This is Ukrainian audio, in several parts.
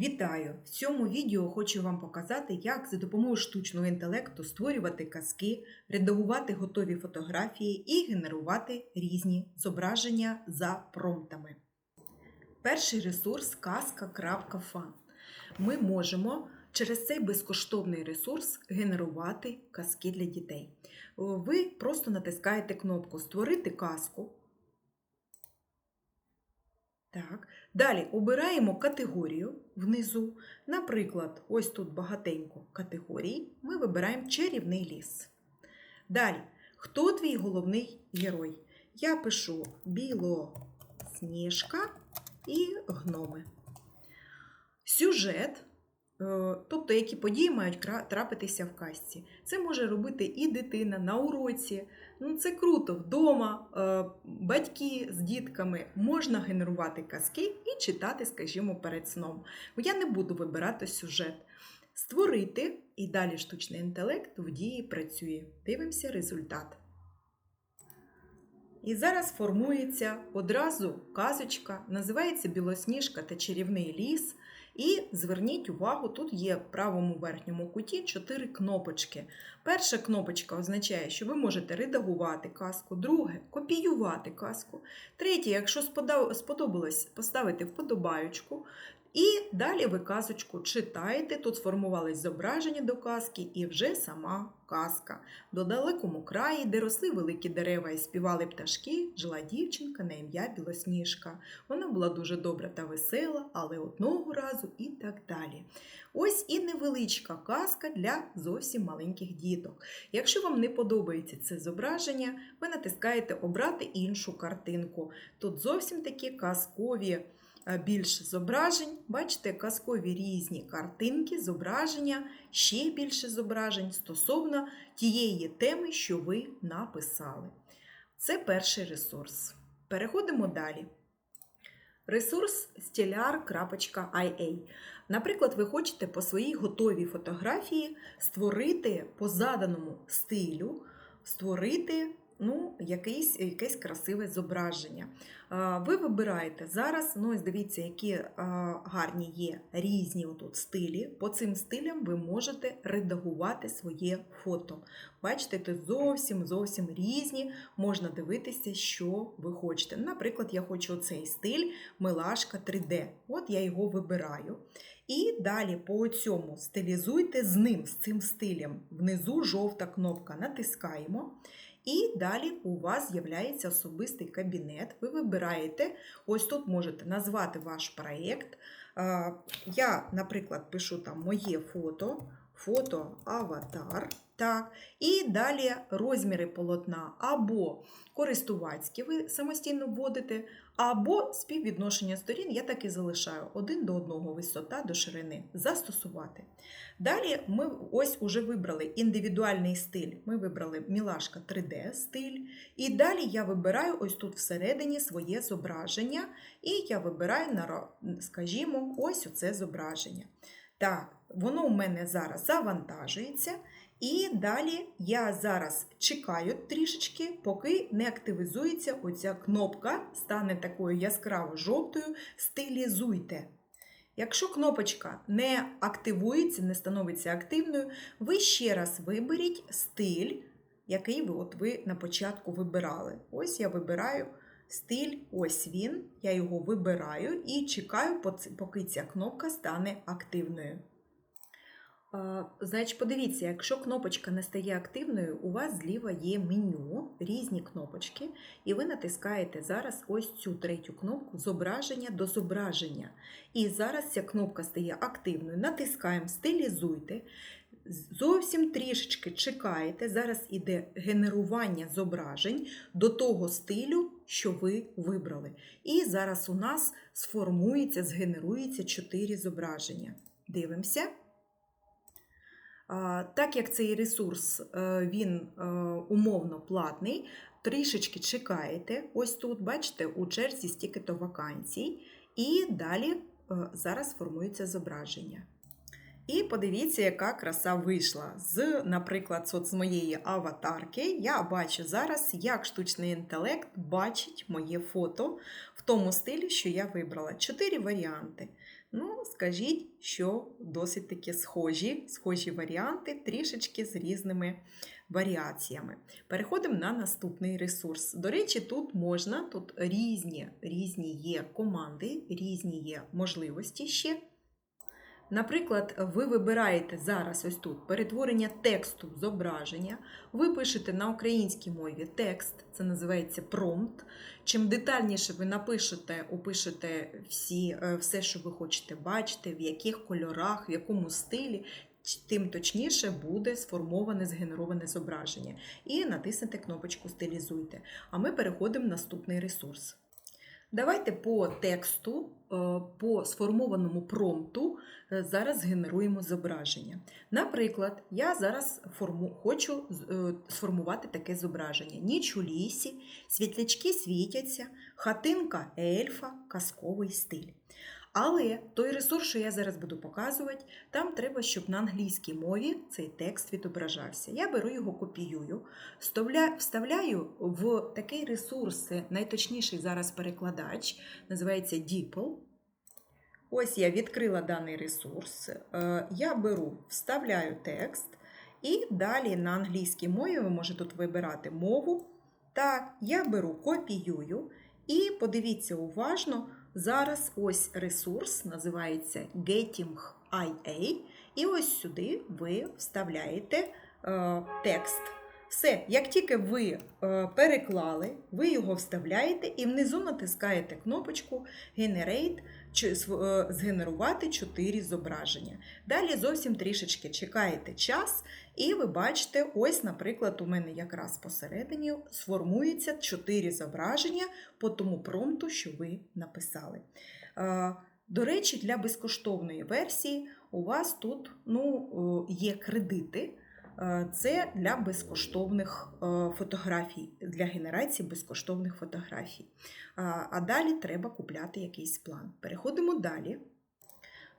Вітаю! В цьому відео хочу вам показати, як за допомогою штучного інтелекту створювати казки, редагувати готові фотографії і генерувати різні зображення за промптами. Перший ресурс казка.фан. Ми можемо через цей безкоштовний ресурс генерувати казки для дітей. Ви просто натискаєте кнопку Створити казку. Так. Далі обираємо категорію внизу. Наприклад, ось тут багатенько категорій. Ми вибираємо чарівний ліс. Далі, хто твій головний герой? Я пишу білосніжка і гноми. Сюжет, тобто які події мають трапитися в казці. Це може робити і дитина на уроці. Ну, це круто вдома, е, батьки з дітками можна генерувати казки і читати, скажімо, перед сном. Я не буду вибирати сюжет. Створити і далі штучний інтелект в дії працює. Дивимося результат. І зараз формується одразу казочка, називається Білосніжка та чарівний ліс. І зверніть увагу, тут є в правому верхньому куті чотири кнопочки. Перша кнопочка означає, що ви можете редагувати казку, друге копіювати казку. Третє, якщо сподобалось, поставити вподобаючку. І далі ви казочку читаєте, тут сформувались зображення до казки і вже сама казка. До далекому краї, де росли великі дерева і співали пташки, жила дівчинка на ім'я Білосніжка. Вона була дуже добра та весела, але одного разу і так далі. Ось і невеличка казка для зовсім маленьких діток. Якщо вам не подобається це зображення, ви натискаєте Обрати іншу картинку. Тут зовсім такі казкові більше зображень. Бачите, казкові різні картинки, зображення, ще більше зображень стосовно тієї теми, що ви написали. Це перший ресурс. Переходимо далі. Ресурс stellar.ia. Наприклад, ви хочете по своїй готовій фотографії створити по заданому стилю, створити ну, якесь, якесь красиве зображення. Ви вибираєте зараз, ну ось дивіться, які гарні є різні отут стилі. По цим стилям ви можете редагувати своє фото. Бачите, тут зовсім зовсім різні, можна дивитися, що ви хочете. Наприклад, я хочу цей стиль Милашка 3D. От я його вибираю. І далі по цьому стилізуйте з ним, з цим стилем. Внизу жовта кнопка натискаємо. І далі у вас з'являється особистий кабінет. Ви вибираєте, ось тут можете назвати ваш проєкт. Я, наприклад, пишу там моє фото, фото аватар. Так, і далі розміри полотна або користувацькі ви самостійно вводите, або співвідношення сторін я так і залишаю один до одного висота до ширини. Застосувати. Далі ми ось уже вибрали індивідуальний стиль. Ми вибрали Мілашка 3D стиль. І далі я вибираю ось тут всередині своє зображення, і я вибираю, скажімо, ось оце зображення. Так, воно у мене зараз завантажується. І далі я зараз чекаю трішечки, поки не активізується оця кнопка, стане такою яскраво жовтою стилізуйте. Якщо кнопочка не активується, не становиться активною, ви ще раз виберіть стиль, який ви, от ви на початку вибирали. Ось я вибираю стиль, ось він, я його вибираю і чекаю, поки ця кнопка стане активною. Значить, подивіться, якщо кнопочка не стає активною, у вас зліва є меню, різні кнопочки, і ви натискаєте зараз ось цю третю кнопку зображення до зображення. І зараз ця кнопка стає активною. Натискаємо стилізуйте. Зовсім трішечки чекаєте. Зараз іде генерування зображень до того стилю, що ви вибрали. І зараз у нас сформується, згенерується 4 зображення. Дивимося. Так як цей ресурс е, він е, умовно платний, трішечки чекаєте. Ось тут, бачите, у черзі стільки-то вакансій, і далі е, зараз формується зображення. І подивіться, яка краса вийшла. З, наприклад, з моєї аватарки я бачу зараз, як штучний інтелект бачить моє фото в тому стилі, що я вибрала. Чотири варіанти. Ну, скажіть, що досить таки схожі, схожі варіанти, трішечки з різними варіаціями. Переходимо на наступний ресурс. До речі, тут можна, тут різні, різні є команди, різні є можливості ще. Наприклад, ви вибираєте зараз ось тут перетворення тексту зображення, ви пишете на українській мові текст, це називається промпт. Чим детальніше ви напишете, опишете всі, е, все, що ви хочете бачити, в яких кольорах, в якому стилі, тим точніше буде сформоване згенероване зображення. І натиснете кнопочку Стилізуйте. А ми переходимо в наступний ресурс. Давайте по тексту, е, по сформованому промпту е, зараз генеруємо зображення. Наприклад, я зараз форму, хочу е, сформувати таке зображення: ніч у лісі, світлячки світяться, хатинка ельфа, казковий стиль. Але той ресурс, що я зараз буду показувати, там треба, щоб на англійській мові цей текст відображався. Я беру його, копіюю, вставляю в такий ресурс, найточніший зараз перекладач, називається DeepL. Ось я відкрила даний ресурс. Е, я беру, вставляю текст, і далі на англійській мові ви можете тут вибирати мову. Так, я беру, копіюю, і подивіться уважно. Зараз ось ресурс називається Getting.ia, і ось сюди ви вставляєте е, текст. Все, як тільки ви е, переклали, ви його вставляєте і внизу натискаєте кнопочку Generate е, згенерувати 4 зображення. Далі зовсім трішечки чекаєте час, і ви бачите, ось, наприклад, у мене якраз посередині сформується 4 зображення по тому промпту, що ви написали. Е, до речі, для безкоштовної версії у вас тут ну, є кредити. Е, це для безкоштовних е, фотографій, для генерації безкоштовних фотографій. А далі треба купляти якийсь план. Переходимо далі.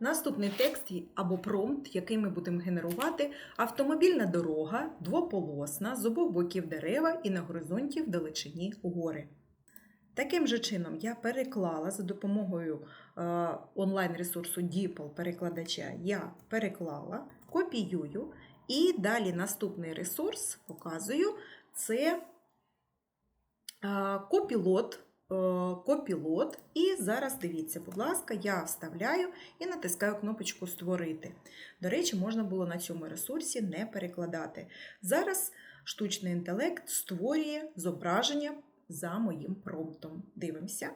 Наступний текст або промпт, який ми будемо генерувати, автомобільна дорога, двополосна, з обох боків дерева і на горизонті в далечині гори. Таким же чином, я переклала за допомогою е, онлайн-ресурсу DeepL перекладача, я переклала, копіюю і далі наступний ресурс показую це копілот. Копілот, і зараз дивіться, будь ласка, я вставляю і натискаю кнопочку Створити. До речі, можна було на цьому ресурсі не перекладати. Зараз штучний інтелект створює зображення за моїм промптом. Дивимося.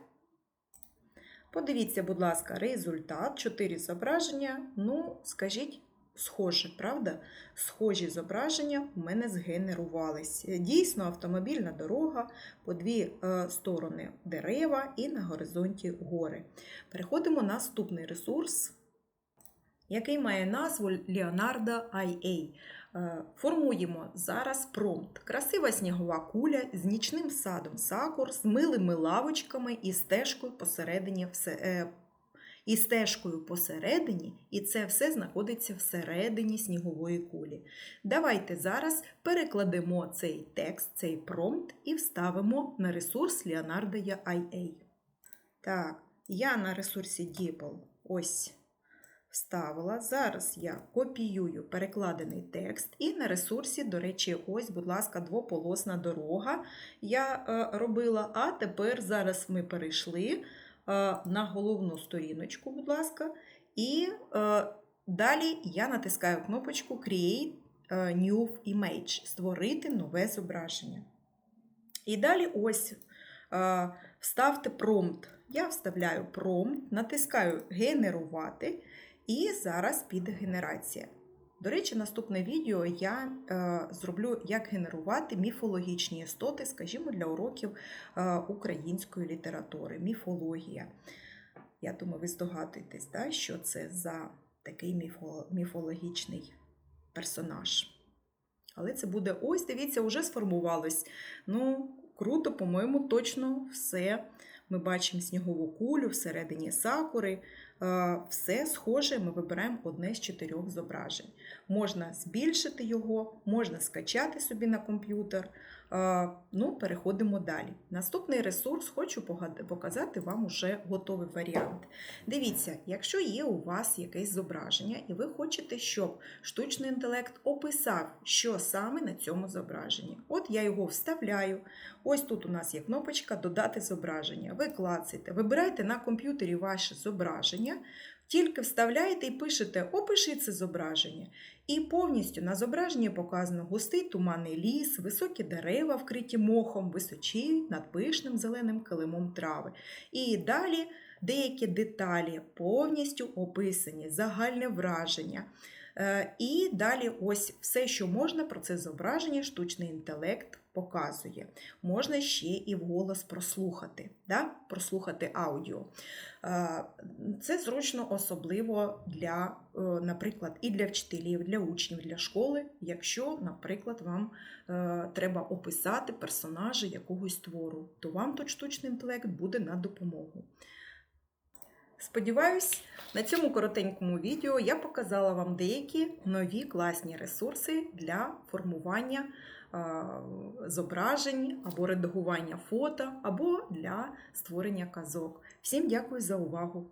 Подивіться, будь ласка, результат. 4 зображення. Ну, скажіть, схоже, правда? Схожі зображення у мене згенерувались. Дійсно, автомобільна дорога, по дві е, сторони дерева і на горизонті гори. Переходимо на наступний ресурс, який має назву Leonardo IA. Е, формуємо зараз промпт. Красива снігова куля з нічним садом сакур, з милими лавочками і стежкою посередині е, і стежкою посередині, і це все знаходиться всередині снігової кулі. Давайте зараз перекладемо цей текст, цей промпт і вставимо на ресурс Leonardo IA. Так, я на ресурсі DeepL ось вставила. Зараз я копіюю перекладений текст, і на ресурсі, до речі, ось, будь ласка, двополосна дорога я е, робила. А тепер зараз ми перейшли. Е, на головну сторіночку, будь ласка, і е, далі я натискаю кнопочку Create е, New Image створити нове зображення. І далі ось вставте промпт. Я вставляю промпт, натискаю Генерувати, і зараз піде генерація. До речі, наступне відео я е, зроблю, як генерувати міфологічні істоти, скажімо, для уроків е, української літератури, міфологія. Я думаю, ви здогадуєтесь, да, що це за такий міфо, міфологічний персонаж. Але це буде ось, дивіться, вже сформувалось. Ну, круто, по-моєму, точно все. Ми бачимо снігову кулю всередині сакури. Е, все схоже, ми вибираємо одне з чотирьох зображень. Можна збільшити його, можна скачати собі на комп'ютер. Ну, переходимо далі. Наступний ресурс хочу показати вам уже готовий варіант. Дивіться, якщо є у вас якесь зображення, і ви хочете, щоб штучний інтелект описав, що саме на цьому зображенні. От я його вставляю. Ось тут у нас є кнопочка Додати зображення. Ви клацаєте, вибираєте на комп'ютері ваше зображення, тільки вставляєте і пишете Опиши це зображення. І повністю на зображенні показано густий туманний ліс, високі дерева, вкриті мохом, височіють над пишним зеленим килимом трави. І далі деякі деталі повністю описані, загальне враження. Е, І далі ось все, що можна про це зображення, штучний інтелект показує. Можна ще і вголос прослухати, да? прослухати аудіо. Е, Це зручно особливо для, е, наприклад, і для вчителів, для учнів, для школи, якщо, наприклад, вам треба описати персонажа якогось твору, то вам тут штучний інтелект буде на допомогу. Сподіваюсь, на цьому коротенькому відео я показала вам деякі нові класні ресурси для формування зображень або редагування фото, або для створення казок. Всім дякую за увагу!